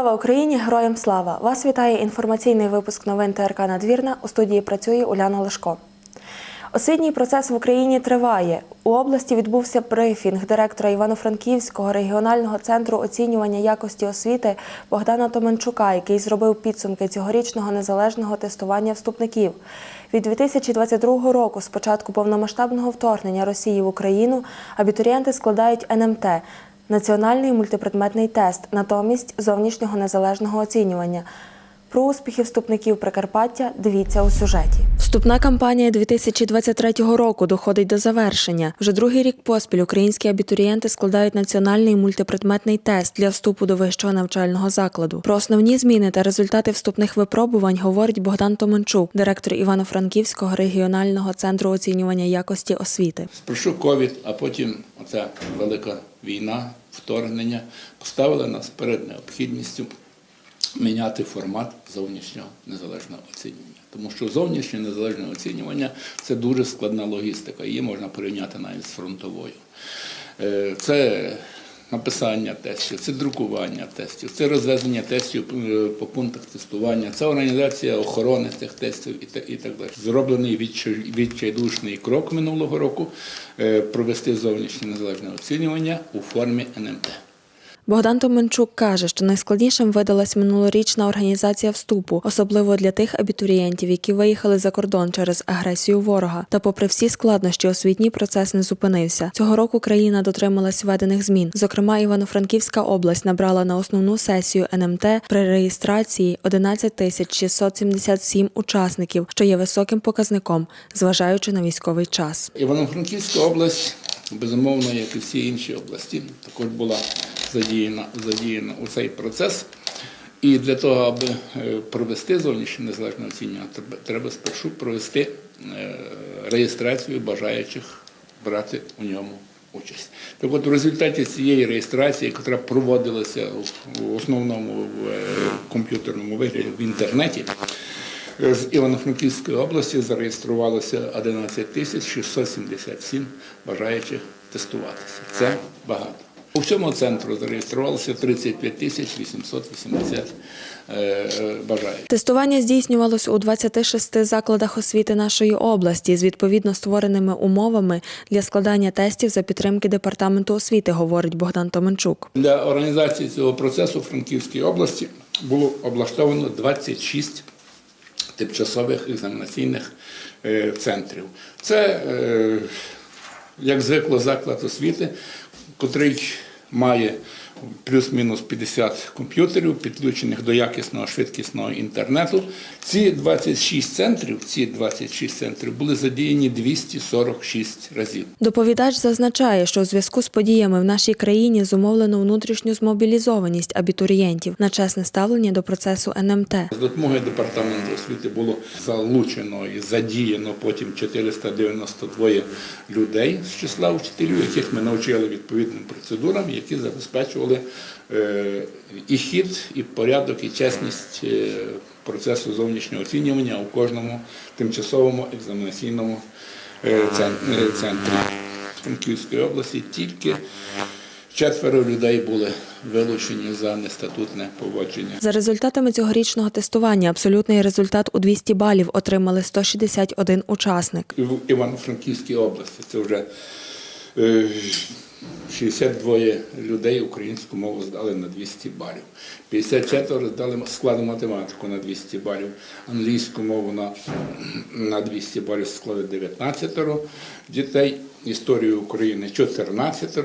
Слава Україні! Героям слава! Вас вітає інформаційний випуск новин ТРК Надвірна. У студії працює Уляна Лешко. Освітній процес в Україні триває. У області відбувся брифінг директора Івано-Франківського регіонального центру оцінювання якості освіти Богдана Томенчука, який зробив підсумки цьогорічного незалежного тестування вступників. Від 2022 року, з початку повномасштабного вторгнення Росії в Україну, абітурієнти складають НМТ національний мультипредметний тест, натомість зовнішнього незалежного оцінювання. Про успіхи вступників Прикарпаття дивіться у сюжеті. Вступна кампанія 2023 року доходить до завершення. Вже другий рік поспіль українські абітурієнти складають національний мультипредметний тест для вступу до вищого навчального закладу. Про основні зміни та результати вступних випробувань говорить Богдан Томенчук, директор Івано-Франківського регіонального центру оцінювання якості освіти. Спершу ковід, а потім оця велика війна, вторгнення поставила нас перед необхідністю міняти формат зовнішнього незалежного оцінювання. Тому що зовнішнє незалежне оцінювання це дуже складна логістика, її можна порівняти навіть з фронтовою. Е, Це написання тестів, це друкування тестів, це розвезення тестів е, по пунктах тестування, це організація охорони цих тестів і та- і так далі. Зроблений відчай- відчайдушний крок минулого року е, провести зовнішнє незалежне оцінювання у формі НМТ. Богдан Томенчук каже, що найскладнішим видалась минулорічна організація вступу, особливо для тих абітурієнтів, які виїхали за кордон через агресію ворога. Та, попри всі складнощі, освітній процес не зупинився. Цього року країна дотрималась введених змін. Зокрема, Івано-Франківська область набрала на основну сесію НМТ при реєстрації 11 тисяч 677 учасників, що є високим показником, зважаючи на військовий час. Івано-Франківська область, безумовно, як і всі інші області, також була задіяна, задіяна у цей процес. І для того, аби е, провести зовнішнє незалежне оцінювання, треба- спершу провести е, реєстрацію бажаючих брати у ньому участь. Так от у результаті цієї реєстрації, яка проводилася в- в основному в е, комп'ютерному вигляді в інтернеті, з Івано-Франківської області зареєструвалося 11 тисяч 677 бажаючих тестуватися. Це багато. У всьому центру зареєструвалося 35 тисяч 880 е, е, бажаючих. Тестування здійснювалось у 26 закладах освіти нашої області з відповідно створеними умовами для складання тестів за підтримки департаменту освіти, говорить Богдан Томенчук. Для організації цього процесу в Франківській області було облаштовано 26 тимчасових екзаменаційних е, центрів. Це, е, як звикло, заклад освіти, котрий має плюс-мінус 50 комп'ютерів, підключених до якісного швидкісного інтернету. Ці 26 центрів, ці 26 центрів були задіяні 246 разів. Доповідач зазначає, що у зв'язку з подіями в нашій країні зумовлено внутрішню змобілізованість абітурієнтів на чесне ставлення до процесу НМТ. З допомогою департаменту освіти було залучено і задіяно потім 492 людей з числа вчителів, яких ми навчили відповідним процедурам, які забезпечували е, і хід, і порядок, і чесність е, процесу зовнішнього оцінювання у кожному тимчасовому екзаменаційному е, цен- центрі Франківської області. Тільки четверо людей були вилучені за нестатутне поводження. За результатами цьогорічного тестування абсолютний результат у 200 балів отримали 161 учасник. в Івано-Франківській області. Це вже 62 людей українську мову здали на 200 балів. 54 здали складу математику на 200 балів, англійську мову на, на 200 балів склали 19 дітей, історію України 14,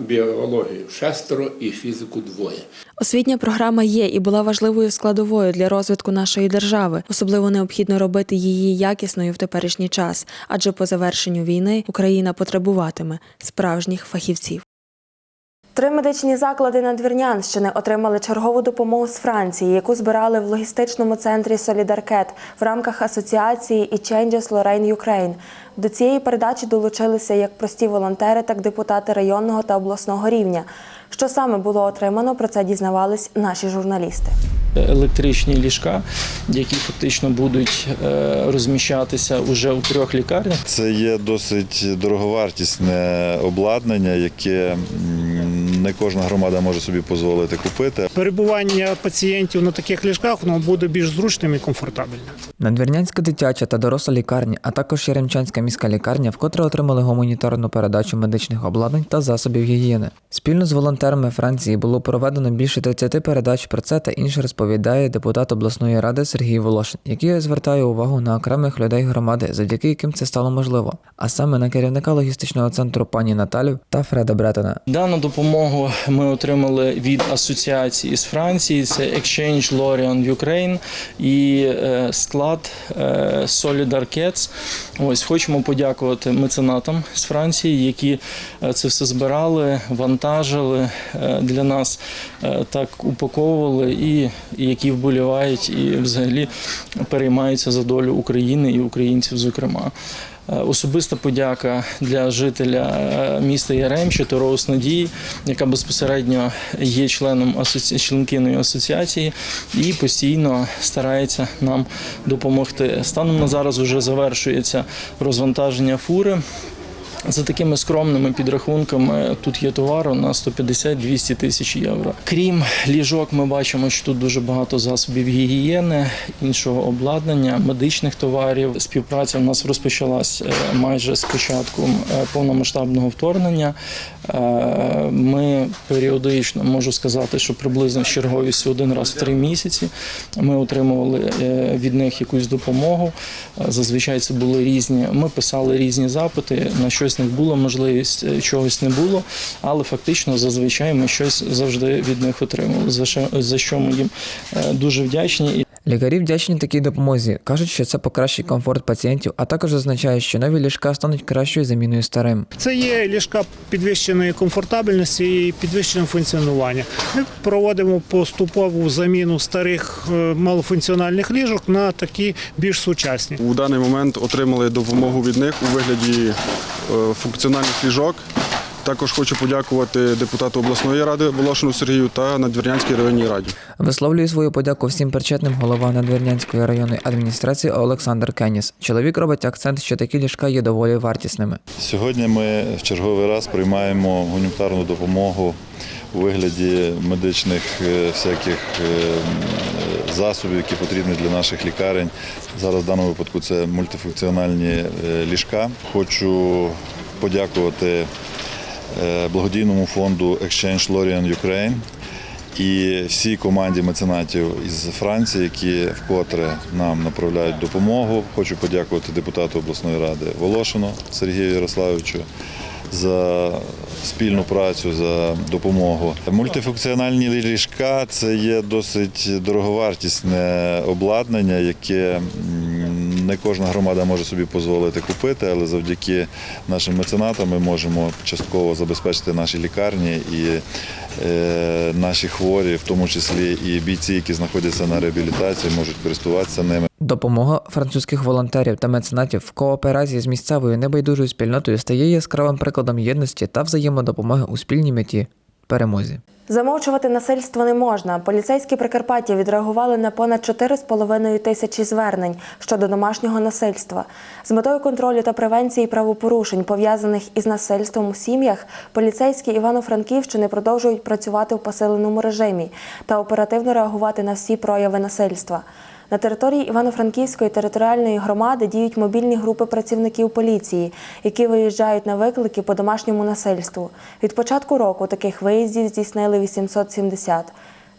біологію 6 і фізику двоє. Освітня програма є і була важливою складовою для розвитку нашої держави. Особливо необхідно робити її якісною в теперішній час, адже по завершенню війни Україна потребуватиме справжніх фахівців. Три медичні заклади Надвірнянщини отримали чергову допомогу з Франції, яку збирали в логістичному центрі Солідаркет в рамках асоціації і Changes Lorraine Ukraine. До цієї передачі долучилися як прості волонтери, так депутати районного та обласного рівня. Що саме було отримано, про це дізнавались наші журналісти. Електричні ліжка, які фактично будуть е, розміщатися уже у трьох лікарнях. Це є досить дороговартісне обладнання, яке не кожна громада може собі дозволити купити. Перебування пацієнтів на таких ліжках воно буде більш зручним і комфортабельним. Надвірнянська дитяча та доросла лікарня, а також Яремчанська міська лікарня вкотре отримали гуманітарну передачу медичних обладнань та засобів гігієни. Спільно з волонтерами Франції було проведено більше 30 передач про це та інше розповідає депутат обласної ради Сергій Волошин, який звертає увагу на окремих людей громади, завдяки яким це стало можливо, а саме на керівника логістичного центру пані Наталю та Фреда Бретона. Дану допомогу ми отримали від асоціації з Франції. Це Exchange Lorient Ukraine і е, склад е, Solidar Cats. Ось хочемо подякувати меценатам з Франції, які е, це все збирали, вантажили для нас, так упаковували і, які вболівають і взагалі переймаються за долю України і українців, зокрема. Е, Особиста подяка для жителя е, міста Яремче Торос Надії, яка безпосередньо є членом асоці... членкиною асоціації і постійно старається нам допомогти. Станом на зараз вже завершується розвантаження фури. За такими скромними підрахунками тут є товару на 150-200 тисяч євро. Крім ліжок, ми бачимо, що тут дуже багато засобів гігієни, іншого обладнання, медичних товарів. Співпраця в нас розпочалась е, майже з початком е, повномасштабного вторгнення. Е, Ми періодично можу сказати, що приблизно з черговістю один раз в три місяці ми отримували від них якусь допомогу. Зазвичай це були різні. Ми писали різні запити. На щось не було можливість, е, чогось не було, але фактично зазвичай ми щось завжди від них отримували. За що за що ми їм е, дуже вдячні. Лікарі вдячні такій допомозі. кажуть, що це покращить комфорт пацієнтів, а також зазначають, що нові ліжка стануть кращою заміною старим. Це є ліжка підвищеної комфортабельності і підвищеного функціонування. Ми проводимо поступову заміну старих е, малофункціональних ліжок на такі більш сучасні. У даний момент отримали допомогу від них у вигляді е, функціональних ліжок. Також хочу подякувати депутату обласної ради Волошину Сергію та Надвірнянській районній раді. Висловлює свою подяку всім причетним голова Надвірнянської районної адміністрації Олександр Кеніс. Чоловік робить акцент, що такі ліжка є доволі вартісними. Сьогодні ми в черговий раз приймаємо гуманітарну допомогу у вигляді медичних е, всяких е, засобів, які потрібні для наших лікарень. Зараз в даному випадку це мультифункціональні е, ліжка. Хочу подякувати благодійному фонду Exchange Lorient Ukraine і всій команді меценатів із Франції, які вкотре нам направляють допомогу. Хочу подякувати депутату обласної ради Волошину Сергію Ярославовичу за спільну працю, за допомогу. Мультифункціональні ліжка це є досить дороговартісне обладнання, яке не кожна громада може собі дозволити купити, але завдяки нашим меценатам ми можемо частково забезпечити наші лікарні і е, наші хворі, в тому числі і бійці, які знаходяться на реабілітації, можуть користуватися ними. Допомога французьких волонтерів та меценатів в кооперації з місцевою небайдужою спільнотою стає яскравим прикладом єдності та взаємодопомоги у спільній меті перемозі. Замовчувати насильство не можна. Поліцейські Прикарпаття відреагували на понад 4,5 тисячі звернень щодо домашнього насильства. З метою контролю та превенції правопорушень, пов'язаних із насильством у сім'ях, поліцейські Івано-Франківщини продовжують працювати в посиленому режимі та оперативно реагувати на всі прояви насильства. На території Івано-Франківської територіальної громади діють мобільні групи працівників поліції, які виїжджають на виклики по домашньому насильству. Від початку року таких виїздів здійснили 870.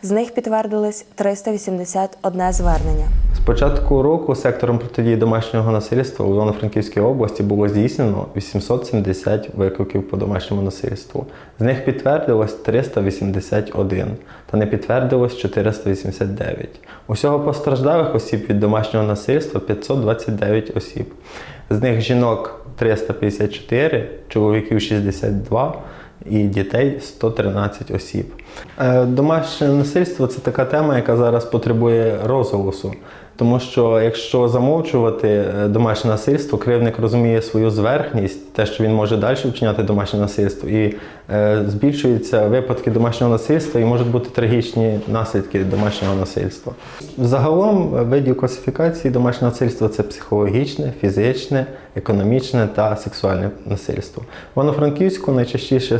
З них підтвердились 381 звернення. З початку року сектором протидії домашнього насильства у Івано-Франківській області було здійснено 870 викликів по домашньому насильству. З них підтвердилось 381 та не підтвердилось 489. Усього постраждалих осіб від домашнього насильства 529 осіб. З них жінок 354, чоловіків 62 і дітей 113 осіб. Е, Домашнє насильство це така тема, яка зараз потребує розголосу. Тому що якщо замовчувати е, домашнє насильство, кривник розуміє свою зверхність, те, що він може далі вчиняти домашнє насильство, і е, збільшуються випадки домашнього насильства і можуть бути трагічні наслідки домашнього насильства. Загалом видів класифікації домашнього насильства це психологічне, фізичне, економічне та сексуальне насильство. В Івано-Франківську найчастіше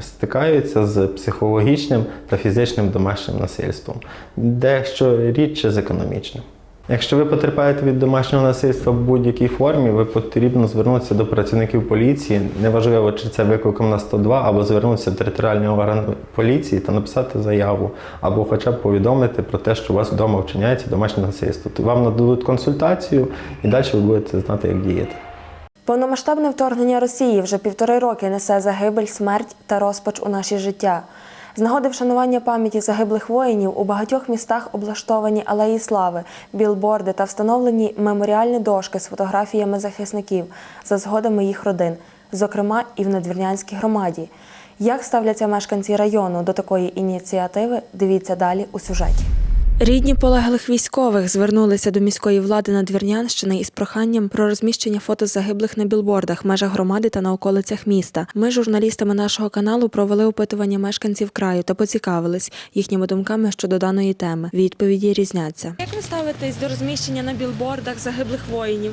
стикаються з психологічним та фізичним домашнім насильством, дещо рідше з економічним. Якщо ви потерпаєте від домашнього насильства в будь-якій формі, ви потрібно звернутися до працівників поліції. Неважливо, чи це викликом на 102, або звернутися в територіальний орган поліції та написати заяву, або хоча б повідомити про те, що у вас вдома вчиняється домашнє насильство. То Вам нададуть консультацію і далі ви будете знати, як діяти. Повномасштабне вторгнення Росії вже півтори роки несе загибель, смерть та розпач у наші життя. З нагоди вшанування пам'яті загиблих воїнів у багатьох містах облаштовані алеї слави, білборди та встановлені меморіальні дошки з фотографіями захисників за згодами їх родин, зокрема і в Надвірнянській громаді. Як ставляться мешканці району до такої ініціативи? Дивіться далі у сюжеті. Рідні полеглих військових звернулися до міської влади Надвірнянщини із проханням про розміщення фото загиблих на білбордах в межах громади та на околицях міста. Ми, журналістами нашого каналу, провели опитування мешканців краю та поцікавились їхніми думками щодо даної теми. Відповіді різняться. Як ви ставитесь до розміщення на білбордах загиблих воїнів?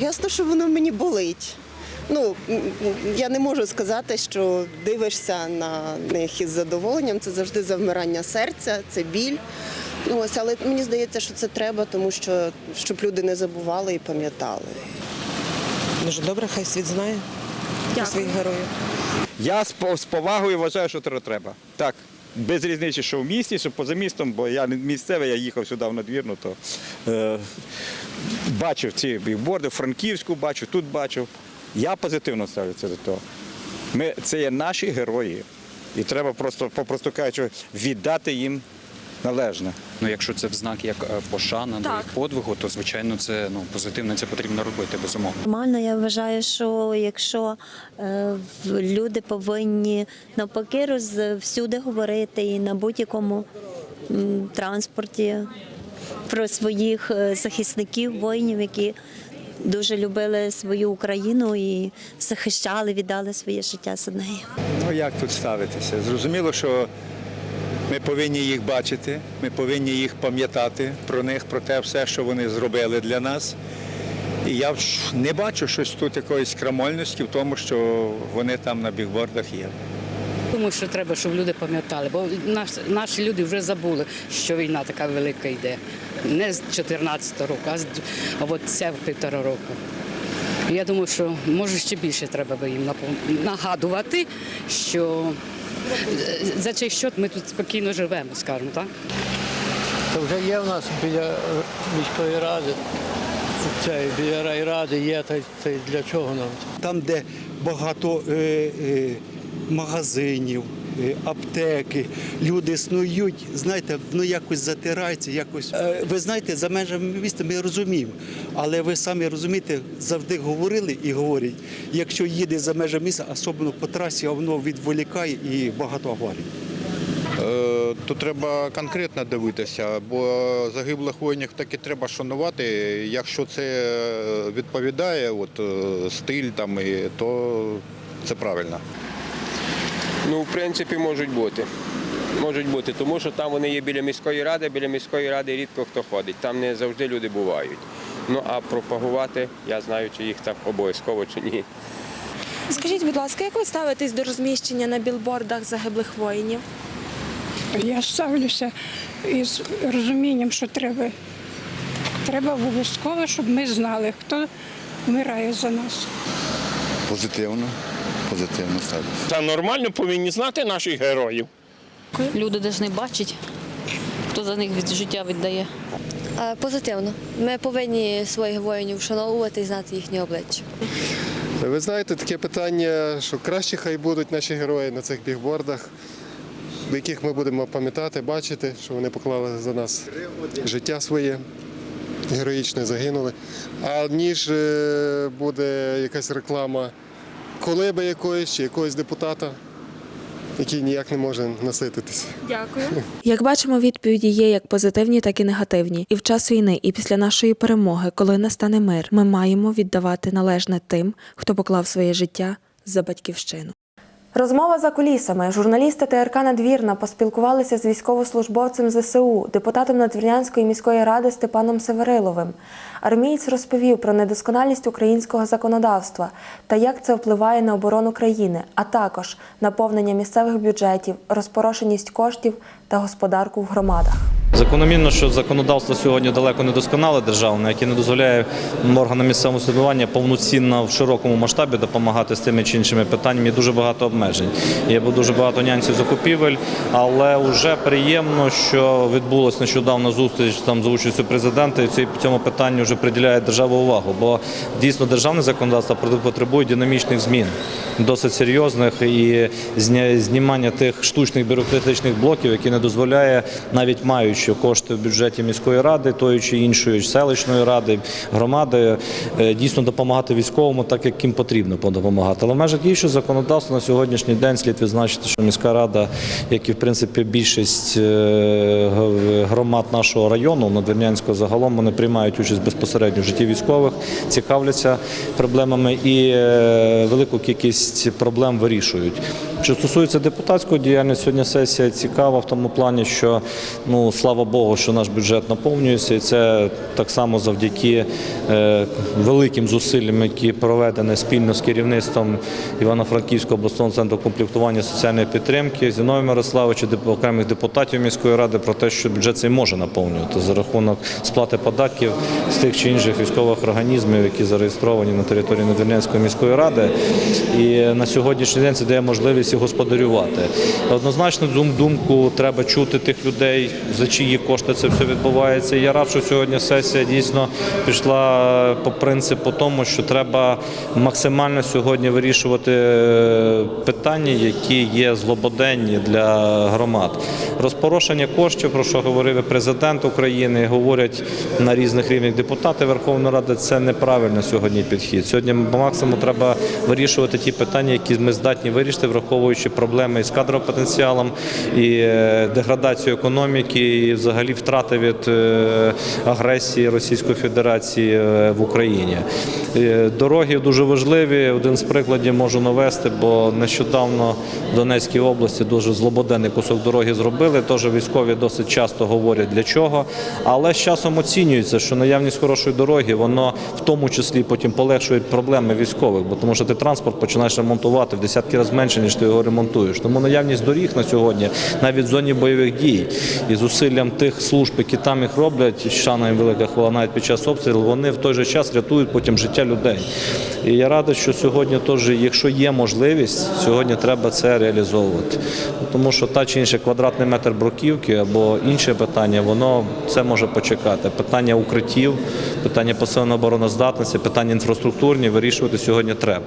Ясно, що воно мені болить. Ну, я не можу сказати, що дивишся на них із задоволенням. Це завжди завмирання серця, це біль. Ну, ось, але мені здається, що це треба, тому що щоб люди не забували і пам'ятали. Дуже добре, хай світ знає про своїх героїв. Я з з повагою вважаю, що це треба. Так, без різниці, що в місті, що поза містом, бо я не місцевий, я їхав сюди в надвірну, то е, бачив ці бігборди, Франківську бачив, тут бачив. Я позитивно ставлюся до того. Ми, це є наші герої. І треба просто, попросту кажучи, віддати їм належне. Ну, якщо це в знак як е, пошана до їх подвигу, то звичайно це ну позитивно це потрібно робити безумовно. Нормально, я вважаю, що якщо е, люди повинні навпаки роз, всюди говорити і на будь-якому м, транспорті про своїх е, захисників, воїнів, які дуже любили свою Україну і захищали, віддали своє життя за неї. Ну як тут ставитися? Зрозуміло, що ми повинні їх бачити, ми повинні їх пам'ятати про них, про те все, що вони зробили для нас. І я не бачу щось тут якоїсь крамольності в тому, що вони там на бігбордах є. Думаю, що треба, щоб люди пам'ятали, бо наш, наші люди вже забули, що війна така велика йде. Не з 14 року, а, з, а от це в півтора року. Я думаю, що може ще більше треба би їм нагадувати, що е, за цей счет ми тут спокійно живемо, скажімо, так? Це вже є в нас біля е, міської ради. Це біля райради є, та, та для чого нам? Там, де багато е, е, магазинів, е, аптеки, люди снують, знаєте, воно якось затирається, якось. Е, ви знаєте, за межами міста ми розуміємо, але ви самі розумієте, завжди говорили і говорять, якщо їде за межами міста, особливо по трасі, а воно відволікає і багато аварій. То треба конкретно дивитися, бо загиблих воїнів таки треба шанувати. Якщо це відповідає от, е, стиль, там, і, то це правильно. Ну, в принципі, можуть бути. Можуть бути, тому що там вони є біля міської ради, біля міської ради рідко хто ходить. Там не завжди люди бувають. Ну а пропагувати я знаю, чи їх там обов'язково чи ні. Скажіть, будь ласка, як ви ставитесь до розміщення на білбордах загиблих воїнів? Я ставлюся із розумінням, що треба, треба обов'язково, щоб ми знали, хто вмирає за нас. Позитивно, позитивно ставлюся. Та нормально повинні знати наших героїв. Люди повинні бачити, хто за них від життя віддає. Позитивно. Ми повинні своїх воїнів вшановувати і знати їхні обличчя. Ви знаєте, таке питання, що краще хай будуть наші герої на цих бігбордах, до яких ми будемо пам'ятати, бачити, що вони поклали за нас життя своє, героїчно загинули. А ніж е, буде якась реклама колеби якоїсь чи якогось депутата. який ніяк не може насититися. Дякую. Як бачимо, відповіді є як позитивні, так і негативні. І в час війни, і після нашої перемоги, коли настане мир, ми маємо віддавати належне тим, хто поклав своє життя за батьківщину. Розмова за кулісами. Журналісти ТРК Надвірна поспілкувалися з військовослужбовцем ЗСУ, депутатом Надвірнянської міської ради Степаном Севериловим. Армієць розповів про недосконалість українського законодавства та як це впливає на оборону країни, а також наповнення місцевих бюджетів, розпорошеність коштів та господарку в громадах. Закономірно, що законодавство сьогодні далеко не досконале державне, яке не дозволяє органам місцевого самоврядування повноцінно в широкому масштабі допомагати з тими чи іншими питаннями. Є дуже багато обмежень. Є дуже багато нюансів закупівель, але вже приємно, що відбулася нещодавно зустріч там за участю президента, і цьому питанню вже приділяє держава увагу. Бо дійсно державне законодавство потребує динамічних змін, досить серйозних і знімання тих штучних бюрократичних блоків, які не дозволяє, навіть маючи кошти в бюджеті міської ради, тої чи іншої селищної ради, громади, е, дійсно допомагати військовому, так як їм потрібно допомагати. Але в межах діючого законодавства на сьогоднішній день слід відзначити, що міська рада, як і в принципі більшість е, громад нашого району, Надвірнянського загалом, вони приймають участь безпосередньо в житті військових, цікавляться проблемами і е, велику кількість проблем вирішують. Що стосується депутатської діяльності, сьогодні сесія цікава в тому плані, що ну слава Богу, що наш бюджет наповнюється, і це так само завдяки е, великим зусиллям, які проведені спільно з керівництвом Івано-Франківського обласного центру комплектування соціальної підтримки Зіною Мирославовича, деп- окремих депутатів міської ради про те, що бюджет цей може наповнювати за рахунок сплати податків з тих чи інших військових організмів, які зареєстровані на території Надвірнянської міської ради. І на сьогоднішній день це дає можливість і господарювати. Однозначно, дум- думку треба чути тих людей, за чиї кошти це все відбувається. Я рад, що сьогодні сесія дійсно пішла по принципу тому, що треба максимально сьогодні вирішувати е, питання, які є злободенні для громад. Розпорошення коштів, про що говорив президент України, говорять на різних рівнях депутати Верховної Ради. Це неправильно сьогодні підхід. Сьогодні по максимуму треба вирішувати ті питання, які ми здатні вирішити, враховуючи проблеми із кадровим потенціалом і е, деградацію економіки, і взагалі втрати від е, агресії Російської Федерації е, в Україні. Дороги дуже важливі. Один з прикладів можу навести, бо нещодавно в Донецькій області дуже злободенний кусок дороги зробили. Теж військові досить часто говорять для чого. Але з часом оцінюється, що наявність хорошої дороги, воно в тому числі потім полегшує проблеми військових, бо тому що ти транспорт починаєш ремонтувати в десятки разів менше, ніж ти його ремонтуєш. Тому наявність доріг на сьогодні, навіть в зоні бойових дій, і зусиллям тих служб, які там їх роблять, шана їм велика хвала навіть під час обстрілу, вони в той же час рятують потім життя людей. І я радий, що сьогодні теж, якщо є можливість, сьогодні треба це реалізовувати. Тому що та чи інша квадратний метр бруківки або інше питання, воно це може почекати. Питання укриттів, питання посиленої обороноздатності, питання інфраструктурні вирішувати сьогодні треба.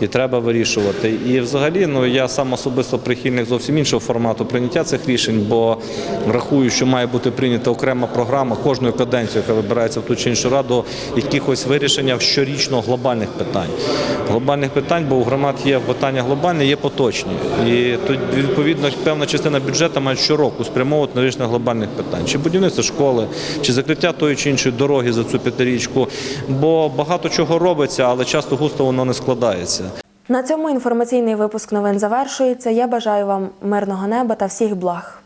І треба вирішувати. І взагалі, ну я сам особисто прихильник зовсім іншого формату прийняття цих рішень, бо рахую, що має бути прийнята окрема програма кожної каденції, яка вибирається в ту чи іншу раду, якихось вирішення щорічно глобальних питань. Глобальних питань, бо у громад є питання глобальні, є поточні. І тут відповідно певна частина бюджету має щороку спрямовувати на вирішення глобальних питань, чи будівництво школи, чи закриття тої чи іншої дороги за цю п'ятирічку. Бо багато чого робиться, але часто густо воно не складається. На цьому інформаційний випуск новин завершується. Я бажаю вам мирного неба та всіх благ.